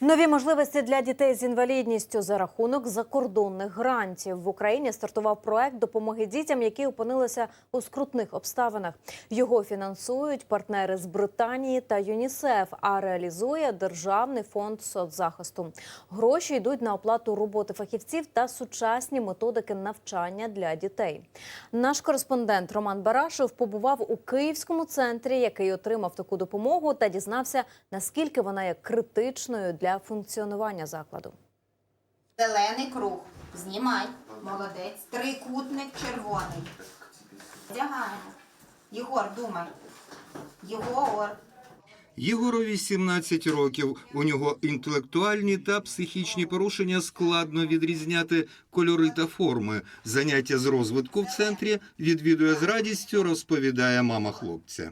Нові можливості для дітей з інвалідністю за рахунок закордонних грантів в Україні стартував проект допомоги дітям, які опинилися у скрутних обставинах. Його фінансують партнери з Британії та ЮНІСЕФ, а реалізує Державний фонд соцзахисту. Гроші йдуть на оплату роботи фахівців та сучасні методики навчання для дітей. Наш кореспондент Роман Барашев побував у Київському центрі, який отримав таку допомогу, та дізнався, наскільки вона є критичною для функціонування закладу. Зелений круг. Знімай. Молодець. Трикутник червоний. Вдягаємо. Єгор, думай. Єгор. Єгорові 17 років. У нього інтелектуальні та психічні порушення складно відрізняти кольори та форми. Заняття з розвитку в центрі відвідує з радістю, розповідає мама хлопця.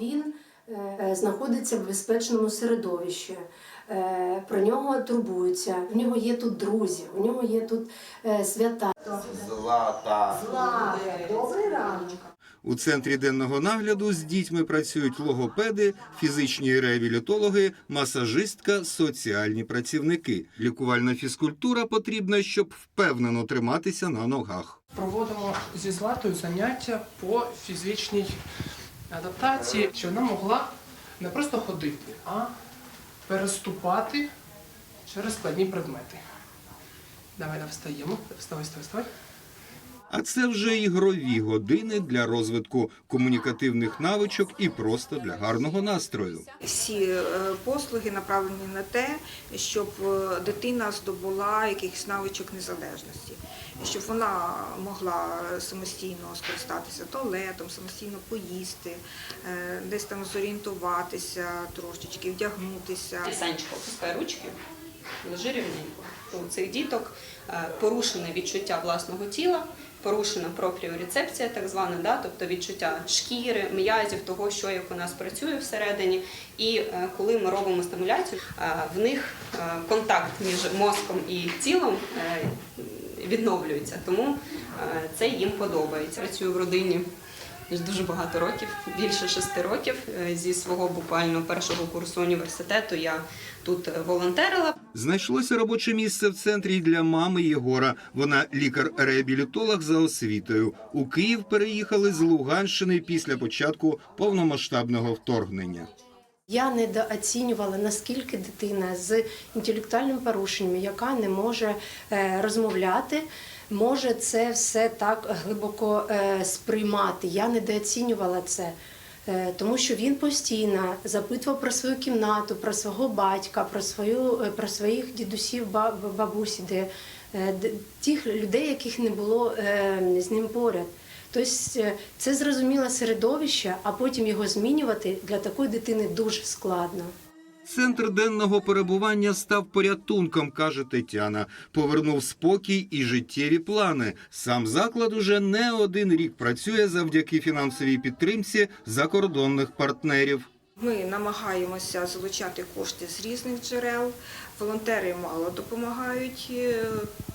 Він е, знаходиться в безпечному середовищі. Е, Про нього турбуються. У нього є тут друзі, у нього є тут е, свята. Злата. Добрий ранок. У центрі денного нагляду з дітьми працюють логопеди, фізичні реабілітологи, масажистка, соціальні працівники. Лікувальна фізкультура потрібна, щоб впевнено триматися на ногах. проводимо зі Златою заняття по фізичній адаптації, щоб вона могла не просто ходити, а переступати через складні предмети. Давай, давай, встаємо. Вставай, вставай, вставай. А це вже ігрові години для розвитку комунікативних навичок і просто для гарного настрою. Всі е, послуги направлені на те, щоб е, дитина здобула якихось навичок незалежності, щоб вона могла самостійно скористатися туалетом, самостійно поїсти, е, десь там зорієнтуватися трошечки, вдягнутися. Санечко опускай ручки, лежи рівненько. У цих діток е, порушене відчуття власного тіла, порушена пропріорецепція, так звана, да, тобто відчуття шкіри, м'язів, того, що як у нас працює всередині. І е, коли ми робимо стимуляцію, в них контакт між мозком і тілом відновлюється. Тому е, це їм подобається. Працюю в родині дуже багато років, більше шести років. Е, Зі свого буквально першого курсу університету я тут волонтерила. Знайшлося робоче місце в центрі для мами Єгора. Вона лікар-реабілітолог за освітою. У Київ переїхали з Луганщини після початку повномасштабного вторгнення. Я недооцінювала, наскільки дитина з інтелектуальними порушеннями, яка не може е, розмовляти, може це все так глибоко е, сприймати. Я недооцінювала це. Е, Тому що він постійно запитував про свою кімнату, про свого батька, про свою про своїх дідусів, баб- бабусі, де, тих людей, яких не було з ним поряд. Тобто е, це зрозуміле середовище, а потім його змінювати для такої дитини дуже складно. Центр денного перебування став порятунком, каже Тетяна. Повернув спокій і життєві плани. Сам заклад уже не один рік працює завдяки фінансовій підтримці закордонних партнерів. Ми намагаємося залучати кошти з різних джерел. Волонтери мало допомагають, е,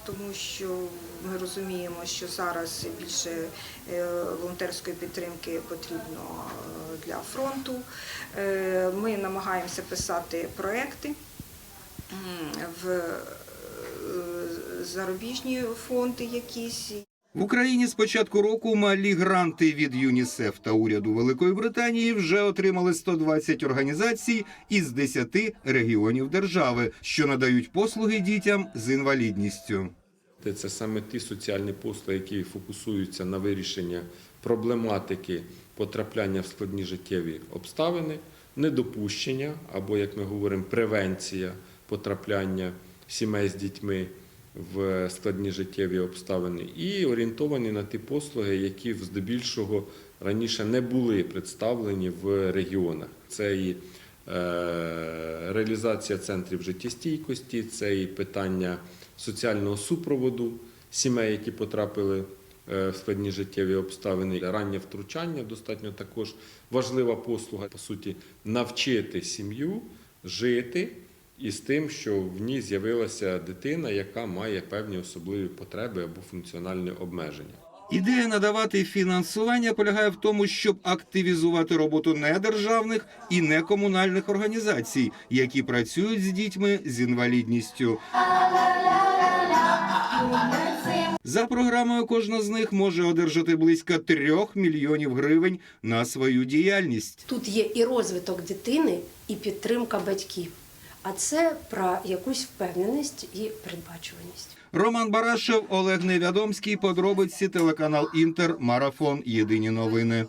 тому що ми розуміємо, що зараз більше е, волонтерської підтримки потрібно е, для фронту. Е, Ми намагаємося писати проекти в зарубіжні фонди якісь. В Україні з початку року малі гранти від ЮНІСЕФ та уряду Великої Британії вже отримали 120 організацій із 10 регіонів держави, що надають послуги дітям з інвалідністю. Це- саме ті соціальні послуги, які фокусуються на вирішення проблематики потрапляння в складні життєві обставини, недопущення або, як ми говоримо, превенція потрапляння сімей з дітьми в складні життєві обставини, і орієнтовані на ті послуги, які здебільшого раніше не були представлені в регіонах. Це і е, реалізація центрів життєстійкості, це і питання соціального супроводу сімей, які потрапили е, в складні життєві обставини. Раннє втручання достатньо також важлива послуга. По суті, навчити сім'ю жити із тим, що в ній з'явилася дитина, яка має певні особливі потреби або функціональне обмеження. Ідея надавати фінансування полягає в тому, щоб активізувати роботу недержавних і некомунальних організацій, які працюють з дітьми з інвалідністю. За програмою кожна з них може одержати близько трьох мільйонів гривень на свою діяльність. Тут є і розвиток дитини, і підтримка батьків. А це про якусь впевненість і передбачуваність. Роман Барашев, Олег Невядомський. Подробиці телеканал Інтер. Марафон. Єдині новини.